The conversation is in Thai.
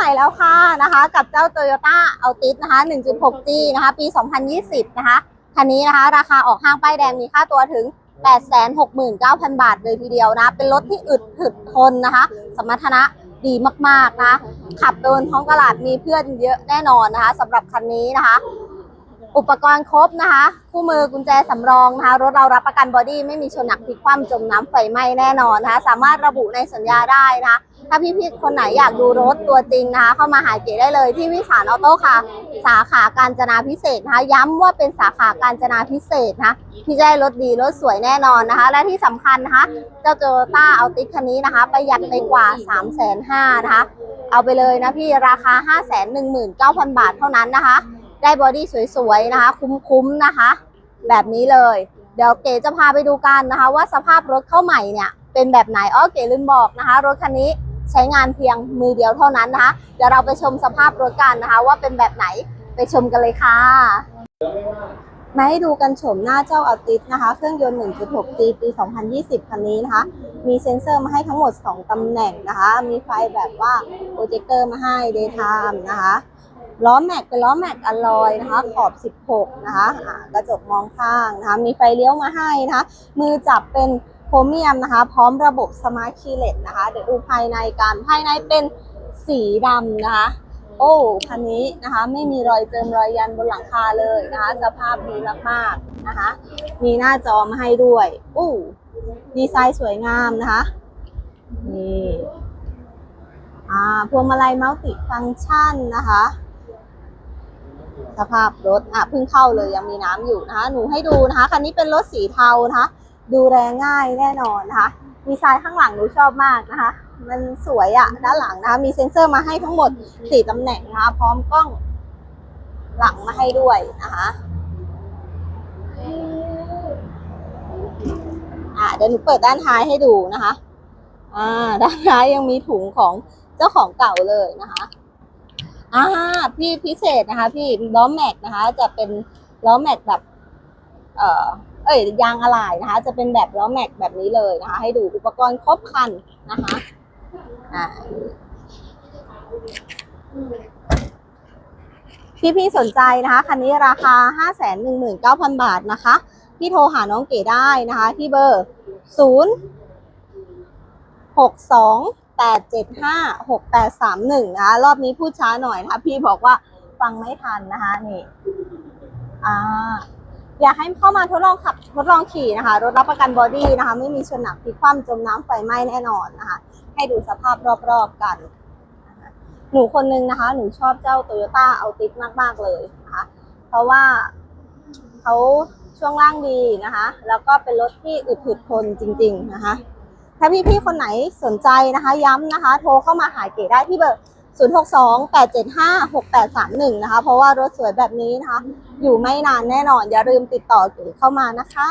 หม่แล้วค่ะนะคะ กับเจ้า Toyota Altis นะคะ 1.6G นะคะ ปี 2020 นะคะ คันนี้นะคะ ราคาออกห้างป้ายแดงมีค่าตัวถึง 869,000 บาทเลยทีเดียวนะ เป็นรถที่อึดถึดทนนะคะ สมรรถนะดีมากๆนะ ขับเดินท้องตลาดมีเพื่อนเยอะแน่นอนนะคะสำหรับคันนี้นะคะ อุปกรณ์ครบนะคะ คู่มือกุญแจสำรองนะคะ รถเรารับประกันบอดี้ไม่มีชนหนักพลิกคว่ำจมน้ำไฟไหม้แน่นอนนะคะ สามารถระบุในสัญญาได้นะคะ ถ้าพี่ๆคนไหนอยากดูรถตัวจริงนะคะเข้ามาหาเก๋ได้เลยที่วิสารออโต้ค่ะ สาขาการจนาพิเศษนะคะ ย้ำว่าเป็นสาขาการจนาพิเศษนะพี่ได้รถดีรถสวยแน่นอนนะคะ และที่สำคัญนะคะเจ้าโตโยต้าเอาติคันนี้นะคะประหยัดไปกว่า 3 5 0 0 0นะคะ เอาไปเลยนะพี่ราคา 5 1 9 0 0 0 บาทเท่านั้นนะคะ ได้บอดี้สวยๆนะคะ คุ้มๆนะคะ แบบนี้เลย เดี๋ยวเก๋จะพาไปดูกันนะคะ ว่าสภาพรถเข้าใหม่เนี่ยเป็นแบบไหนอ้อเก๋ลืมบอกนะคะ รถคันนี้ ใช้งานเพียงมือเดียวเท่านั้นนะคะเดี๋ยวเราไปชมสภาพรถกันนะคะ ว่าเป็นแบบไหนไปชมกันเลยค่ะมาให้ดูกันโฉมหน้าเจ้าอัลติสนะคะ เครื่องยนต์ 1.6G ปี 2020 คันนี้นะคะ มีเซ็นเซอร์มาให้ทั้งหมด 2 ตำแหน่งนะคะ มีไฟแบบว่าโปรเจคเตอร์มาให้ Daytime นะคะ ล้อแม็กเป็นล้อแม็กอลลอยนะคะ ขอบ 16 นะคะกระจกมองข้างนะคะ มีไฟเลี้ยวมาให้นะคะ มือจับเป็น โครเมียมนะคะ พร้อมระบบสมาร์ทคีเลสนะคะ เดี๋ยวดูภายในกันภายในเป็นสีดำนะคะ โอ้คันนี้นะคะ ไม่มีรอยเจิมรอยยันบนหลังคาเลยนะคะ สภาพดีมากๆนะคะ มีหน้าจอมาให้ด้วยอู้ดีไซน์สวยงามนะคะนี่อ่าพวงมาลัยมัลติฟังก์ชันนะคะ สภาพรถอะเพิ่งเข้าเลยยังมีน้ำอยู่นะคะ หนูให้ดูนะคะ คันนี้เป็นรถสีเทานะคะ ดูแลง่ายแน่นอนนะคะดีไซน์ข้างหลังหนูชอบมากนะคะ มันสวยอะด้านหลังนะคะ มีเซ็นเซอร์มาให้ทั้งหมดสี่ตำแหน่งนะคะ พร้อมกล้องหลังมาให้ด้วยนะคะอ่าเดี๋ยวหนูเปิดด้านท้ายให้ดูนะคะอ่าด้านท้ายยังมีถุงของเจ้าของเก่าเลยนะคะอ่าพี่พิเศษนะคะ พี่ล้อแม็กนะคะ จะเป็นล้อแม็กแบบ เอ่อ เอ้ยยางอะไหล่นะคะ จะเป็นแบบล้อแม็กแบบนี้เลยนะคะ ให้ดูอุปกรณ์ครบครันนะคะอ่าพี่พี่ๆสนใจนะคะ คันนี้ราคา 5 1 9 0 0 0 บาทนะคะ พี่โทรหาน้องเก๋ได้นะคะ ที่เบอร์ 0 6 2 8 7 5 6 8 3 1 นะคะ รอบนี้พูดช้าหน่อยนะคะ พี่บอกว่าฟังไม่ทันนะคะ นี่ อ่า อยากให้เข้ามาทดลองขับทดลองขี่นะคะรถรับประกันบอดี้นะคะ ไม่มีชนหนักพลิกคว่ำจมน้ำไฟไหม้แน่นอนนะคะ ให้ดูสภาพรอบๆกัน หนูคนนึงนะคะ หนูชอบเจ้า Toyota a l t i s มากๆเลยนะคะ เพราะว่าเขาช่วงล่างดีนะคะ แล้วก็เป็นรถที่อึดถึดทนจริง ๆนะคะ ถ้าพี่ๆคนไหนสนใจนะคะ ย้ำนะคะ โทรเข้ามาหาเก๋ได้ที่เบอร์ 062-875-6831 นะคะ เพราะว่ารถสวยแบบนี้นะคะ อยู่ไม่นานแน่นอน อย่าลืมติดต่อเก๋เข้ามานะคะ